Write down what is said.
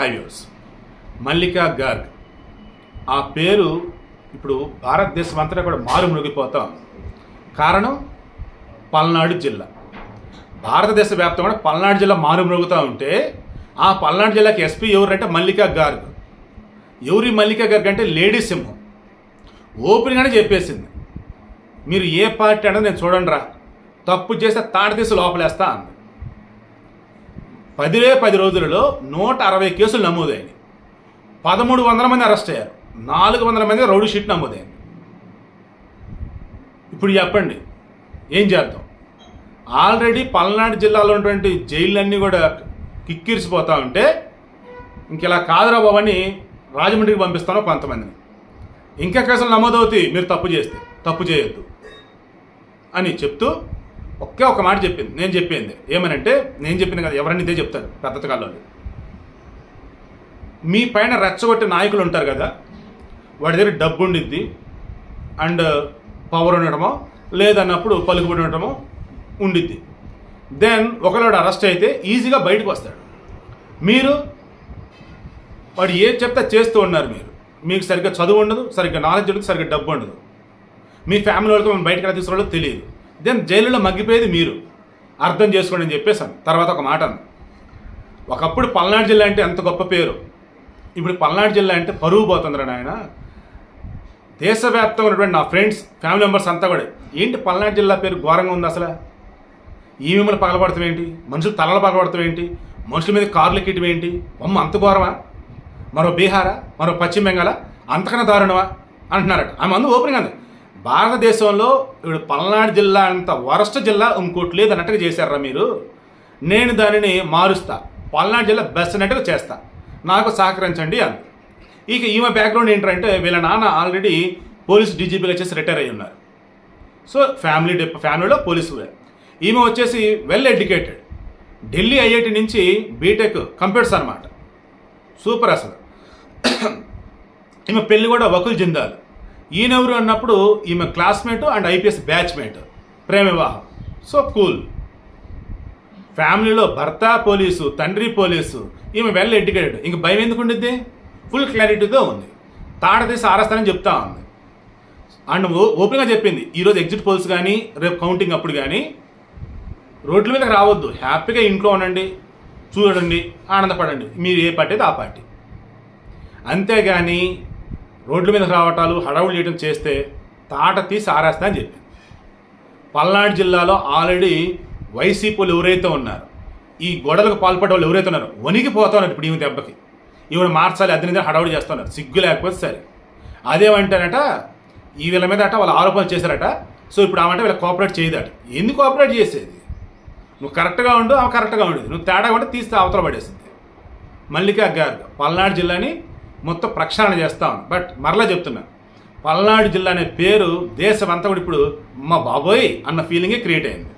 Highways Mallika Garg. ఆ పేరు ఇప్పుడు భారతదేశం అంతటా కూడా మారు మునిగిపోతాం కారణం? పల్నాడు జిల్లా. భారతదేశ వ్యాప్తంగా పల్నాడు జిల్లా మారు మురుగుతూ ఉంటే ఆ పల్నాడు జిల్లాకి ఎస్పీ ఎవరంటే మల్లికా గార్గ్. ఎవరి మల్లికా గార్గ్ అంటే లేడీ సింహం. ఓపెన్గానే చెప్పేసింది. మీరు ఏ పార్టీ అనేది నేను చూడండి రా తప్పు చేస్తే తాట తీసి లోపలేస్తా అంది. పదివే పది రోజులలో నూట అరవై కేసులు నమోదైనవి పదమూడు వందల మంది అరెస్ట్ అయ్యారు. నాలుగు వందల మంది రౌడీ షీట్ నమోదైంది. ఇప్పుడు చెప్పండి ఏం చేద్దాం? ఆల్రెడీ పల్నాడు జిల్లాలో ఉన్నటువంటి జైళ్ళన్నీ కూడా కిక్కిరిసిపోతా ఉంటే ఇంక ఇలా కాదురా బాబని రాజమండ్రికి పంపిస్తాను కొంతమందిని. ఇంకా కేసులు నమోదవుతాయి మీరు తప్పు చేస్తే తప్పు చేయొద్దు అని చెప్తూ ఒకే ఒక మాట చెప్పింది. నేను చెప్పింది. ఏమనంటే నేను చెప్పింది కదా ఎవరన్నా ఇదే చెప్తారు పెద్ద కాలంలో మీ పైన రెచ్చగొట్టే నాయకులు ఉంటారు కదా వాడి దగ్గర డబ్బు ఉండిద్ది అండ్ పవర్ ఉండడమో లేదన్నప్పుడు పలుకుబడి ఉండడమో ఉండిద్ది. దెన్ ఒకవేళ అరెస్ట్ అయితే ఈజీగా బయటకు వస్తాడు. మీరు వాడు ఏం చెప్తే చేస్తూ ఉన్నారు మీరు. మీకు సరిగ్గా చదువు ఉండదు సరిగ్గా నాలెడ్జ్ ఉండదు సరిగ్గా డబ్బు ఉండదు. మీ ఫ్యామిలీ వాళ్ళకి మేము బయటకు ఎలా తీసుకోవాలో తెలియదు. దెన్ జైలులో మగ్గిపోయేది మీరు. అర్థం చేసుకోండి అని చెప్పేసాను తర్వాత ఒక మాట ఒకప్పుడు పల్నాడు జిల్లా అంటే ఎంత గొప్ప పేరు. ఇప్పుడు పల్నాడు జిల్లా అంటే పరువు పోతుందిరా నాయన. దేశవ్యాప్తంగా ఉన్నటువంటి నా ఫ్రెండ్స్ ఫ్యామిలీ మెంబర్స్ అంతా కూడా ఏంటి పల్నాడు జిల్లా పేరు ఘోరంగా ఉంది అసలు? ఈ మిమ్మల్ని పగలబడతాం ఏంటి? మనుషులు తలలు పగలబడతాం ఏంటి? మనుషుల మీద కార్లు ఎక్కడం ఏంటి? అమ్మ అంత ఘోరమా? మరో బీహారా? మరో పశ్చిమ బెంగాలా? అంతకన్నా దారుణమా? అంటున్నారట. ఆమె అందు ఓపెన్ అంది భారతదేశంలో ఇప్పుడు పల్నాడు జిల్లా అంత వరస్ట్ జిల్లా ఇంకోటి లేదు అన్నట్టుగా చేశారా మీరు? నేను దానిని మారుస్తా. పల్నాడు జిల్లా బెస్ట్ అన్నట్టుగా చేస్తా. నాకు సహకరించండి అంది. ఇక ఈమె బ్యాక్గ్రౌండ్ ఏంటంటే వీళ్ళ నాన్న ఆల్రెడీ పోలీస్ డీజీపీగా చేసి రిటైర్ అయ్యి ఉన్నారు. సో ఫ్యామిలీ ఫ్యామిలీలో పోలీసు ఈమె వచ్చేసి వెల్ ఎడ్యుకేటెడ్ ఢిల్లీ ఐఐటి నుంచి బీటెక్ కంప్యూటర్స్ అనమాట సూపర్ అసలు. ఈమె పెళ్ళి కూడా వకుల్ జిందాల్. ఈయనెవరు అన్నప్పుడు ఈమె క్లాస్మేట్ అండ్ ఐపీఎస్ బ్యాచ్మేట్. ప్రేమ వివాహం సో కూల్. ఫ్యామిలీలో భర్త పోలీసు తండ్రి పోలీసు ఈమె వెల్ ఎడ్యుకేటెడ్. ఇంక భయం ఎందుకు ఉండిద్ది? ఫుల్ క్లారిటీతో ఉంది. తాడ తీసి చెప్తా ఉంది. అండ్ ఓపెన్గా చెప్పింది ఈరోజు ఎగ్జిట్ పోల్స్ కానీ రేపు కౌంటింగ్ అప్పుడు కానీ రోడ్ల మీదకి రావద్దు. హ్యాపీగా ఇంట్లో ఉండండి చూడండి ఆనందపడండి. మీరు ఏ పార్టీ అయితే ఆ పార్టీ. అంతేగాని రోడ్ల మీద రావటాలు హడావులు చేయడం చేస్తే తాట తీసి ఆరేస్తా అని చెప్పింది పల్నాడు జిల్లాలో ఆల్రెడీ వైసీపీలు ఎవరైతే ఉన్నారు ఈ గొడవలకు పాల్పడే వాళ్ళు ఎవరైతే ఉన్నారో వణికిపోతున్నారు ఇప్పుడు ఈమె దెబ్బకి. ఈవిడ మార్చాలి అద్దె మీద హడావుడి చేస్తున్నారు. సిగ్గు లేకపోతే సరే. అదేమంటారట ఈ వీళ్ళ మీద అట వాళ్ళు ఆరోపణలు చేశారట. సో ఇప్పుడు ఆమె అంటే వీళ్ళ కోఆపరేట్ చేయదట. ఎందుకు కోఆపరేట్ చేసేది? నువ్వు కరెక్ట్గా ఉండు ఆమె కరెక్ట్గా ఉండేది. నువ్వు తేడా ఉంటే తీస్తే అవతల పడేసింది. మల్లికా గారు పల్నాడు జిల్లాని మొత్తం ప్రక్షాళన చేస్తాం. బట్ మరలా చెప్తున్నా పల్నాడు జిల్లా అనే పేరు దేశం కూడా ఇప్పుడు మా బాబోయ్ అన్న ఫీలింగే క్రియేట్ అయింది.